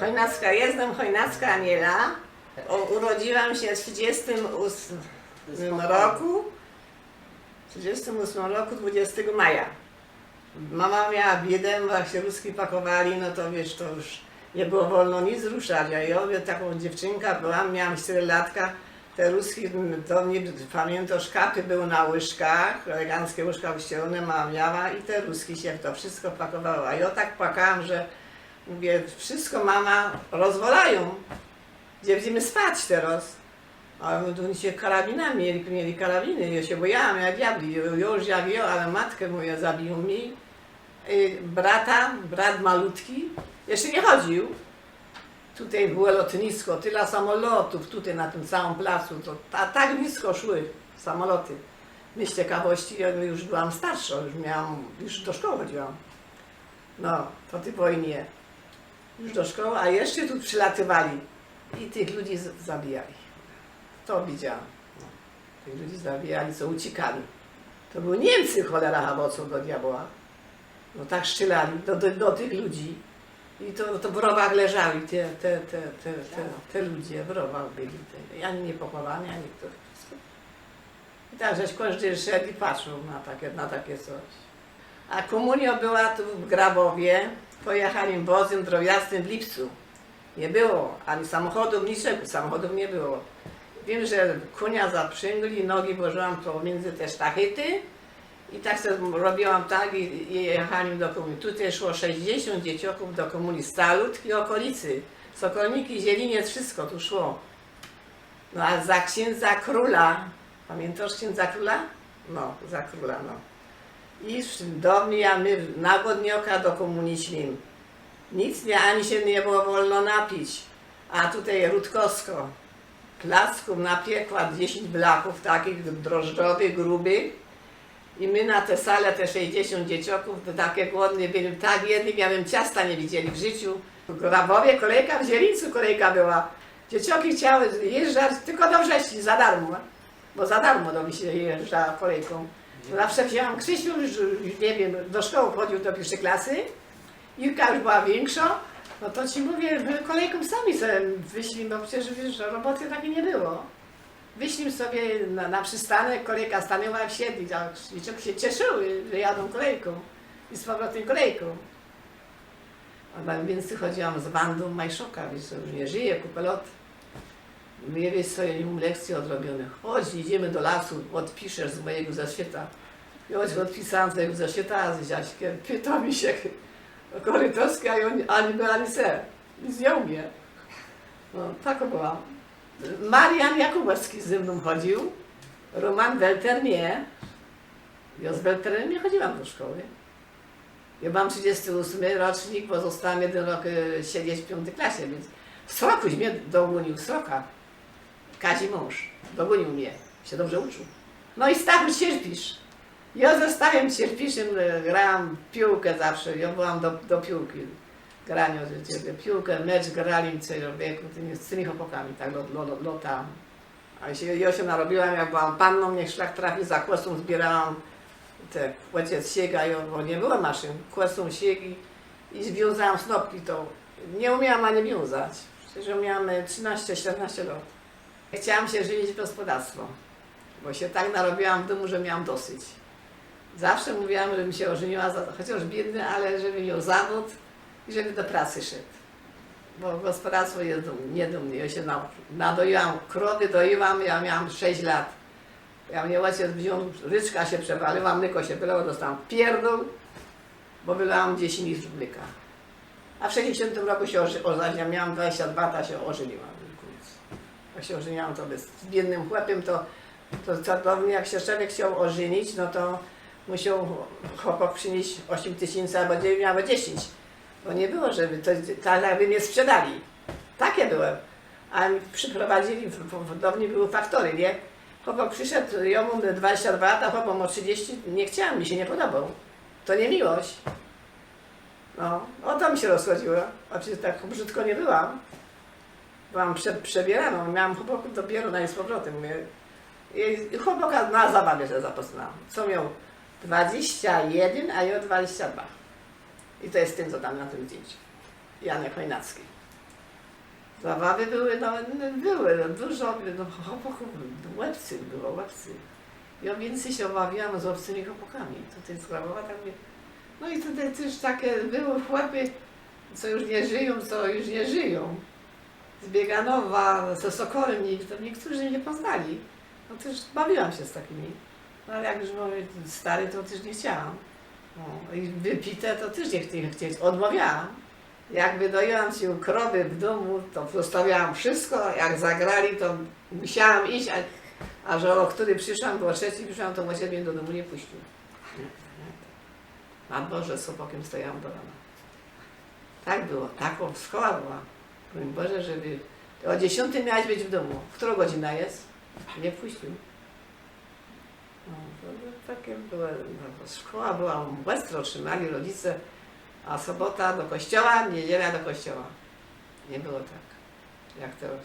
Chojnacka, jestem Chojnacka Aniela. O, urodziłam się w 38 roku. W 38 roku 20 maja. Mama miała biedę, jak się ruski pakowali, no to wiesz, to już nie było wolno nic ruszać. A ja taką dziewczynka byłam, miałam 4 latka. Te ruski, to nie pamiętam, szkapy były na łyżkach, eleganckie łyżka uścielone mama miała i te ruski się w to wszystko pakowało. A ja tak płakałam, że mówię, wszystko mama rozwalają. Gdzie będziemy spać teraz? A my tu się karabinami mieli, mieli karabiny, ja się bojałam jak diabli, już jak ją, ale matkę moją zabił mi. Brata, brat malutki, jeszcze nie chodził. Tutaj było lotnisko, tyle samolotów tutaj na tym całym placu, to ta, tak blisko szły samoloty. Myśl ciekawości, ja już byłam starsza, już miałam, już do szkoły chodziłam. No, po tej wojnie. Już do szkoły, a jeszcze tu przylatywali i tych ludzi zabijali. To widziałam. No. Tych ludzi zabijali, co uciekali. To były Niemcy, cholera habocą do diabła. No tak strzelali do, do, do tych ludzi. I to, to w rowach leżały te, te, te, te, te, te ludzie, w rowach byli. Te, ani nie pochowani, ani to wszystko. I tak, żeś każdy szedł i patrzył na takie, na takie coś. A komunia była tu w Grabowie. Pojechali wozem drobiazgiem w lipcu. Nie było ani samochodów, niczego, samochodów nie było. Wiem, że konia zaprzęgli, nogi włożyłam pomiędzy te sztachety i tak sobie robiłam tak i, i jechali do komunii. Tutaj szło 60 dzieciaków do komunii z Salutki okolicy. Sokolniki, Zieliniec, wszystko tu szło. No a za księdza króla, pamiętasz księdza króla? No, za króla, no. I do mnie, a my na Godnioka do komunii szli. Nic nie, ani się nie było wolno napić. A tutaj Rutkowsko, placków napiekła 10 blaków takich drożdżowych, grubych. I my na tę salę, te 60 dzieciaków, to takie głodne byli, tak jedni, ja bym ciasta nie widzieli w życiu. W Grabowie kolejka, w Zielińcu kolejka była. Dzieciaki chciały jeżdżać tylko do wrześni, za darmo. Bo za darmo do mnie się jeżdża kolejką. Zawsze wzięłam Krzysiu, już, już nie wiem, do szkoły chodził do pierwszej klasy. Irka już była większa. No to ci mówię, kolejką sami sobie wyszli, bo przecież wiesz, że roboty takiej nie było. Wyszli sobie na, na przystanek, kolejka stanęła w siedli, a dzieciaki się cieszyły, że jadą kolejką i z powrotem kolejką. A więc chodziłam z bandą Majszoka, wiesz, już nie żyje, kupę lat. Nie mam lekcji odrobionych. Chodź, idziemy do lasu, odpiszesz z mojego zaświeta. I chodź, odpisałam z mojego zaświeta, a z Jaśkiem pyta mi się korytarski, a ja ani- by, ani se. Nic nie umie. No, tak byłam. Marian Jakubowski ze mną chodził, Roman Welter nie. Ja z Welterem nie chodziłam do szkoły. Ja mam 38 rocznik, bo zostałam jeden rok e, siedzieć w piątej klasie, więc w srokuś mnie dogonił, sroka. Kazi mąż, dogonił mnie, się dobrze uczył. No i Stachu Cierpisz. Ja zostałem Cierpiszem, e, grałam piłkę zawsze, ja byłam do, do piłki. Ciebie piłkę, mecz grali w wieku, z tymi chłopakami, tak lot, lot, lotałam. A się, ja się narobiłam, jak byłam panną, niech szlak trafi, za kłosą zbierałam te ojciec siega, i- bo nie było maszyn, kłosą siegi i związałam snopki, to nie umiałam ani wiązać. Przecież miałam e, 13-14 lat. Chciałam się żywić w gospodarstwo, bo się tak narobiłam w domu, że miałam dosyć. Zawsze mówiłam, żebym się ożeniła, chociaż biedny, ale żebym miał zawód i żeby do pracy szedł. Bo gospodarstwo jest mnie. Ja się na, nadoiłam, krowy doiłam, ja miałam 6 lat. Ja mnie ojciec wziął, ryczka się przewaliła, mleko się wylało, dostałam pierdol, bo wylałam 10 litrów mleka. A w 60 roku się ożeniłam, miałam 22 lata, się ożeniłam. Jak się ożeniłam, to bez, z biednym chłopiem, to, to cudownie, jak się człowiek chciał ożenić, no to musiał chłopak przynieść 8 tysięcy albo 9, albo 10. Bo nie było, żeby to tak jakby mnie sprzedali. Takie byłem. A mi przyprowadzili, w, w domu były faktory, nie? Chłopak przyszedł, ja mu 22 lata, chłopak ma 30, nie chciałam, mi się nie podobał. To nie miłość. No, o to mi się rozchodziło. A przecież tak brzydko nie byłam. Byłam prze, przebieraną, miałam chłopaków dopiero na nie z powrotem. Mówię. I chłopaka na zabawie się zapoznałam. Co miał 21, a ja 22. I to jest tym, co tam na tym zdjęciu. Janek Chojnacki. Zabawy były, no, były, no, dużo, no, chłopaków, łebcy było, łebcy. Ja więcej się obawiałam z obcymi chłopakami. Tutaj z Grabowa tak mnie... No i tutaj też takie były chłopy, co już nie żyją, co już nie żyją. Z Bieganowa, ze Sokolnik, to niektórzy mnie poznali. No też bawiłam się z takimi. No ale jak już byłem stary, to też nie chciałam. No, I wypite to też nie chcieć. Odmawiałam. Jak wydoiłam się krowy w domu, to zostawiałam wszystko. Jak zagrali, to musiałam iść, a, a że o który przyszłam, było trzeci, przyszłam, to właściwie mnie do domu nie puścił. Nie, nie. Na dworze z sopokiem stojałam do rana. Tak było, taką szkoła była. Broń Boże, żeby... O 10 miałaś być w domu. Która godzina jest? Nie puścił. No, to, takie były, no, szkoła była, bystro trzymali rodzice, a sobota do kościoła, niedziela do kościoła. Nie było tak, jak teraz.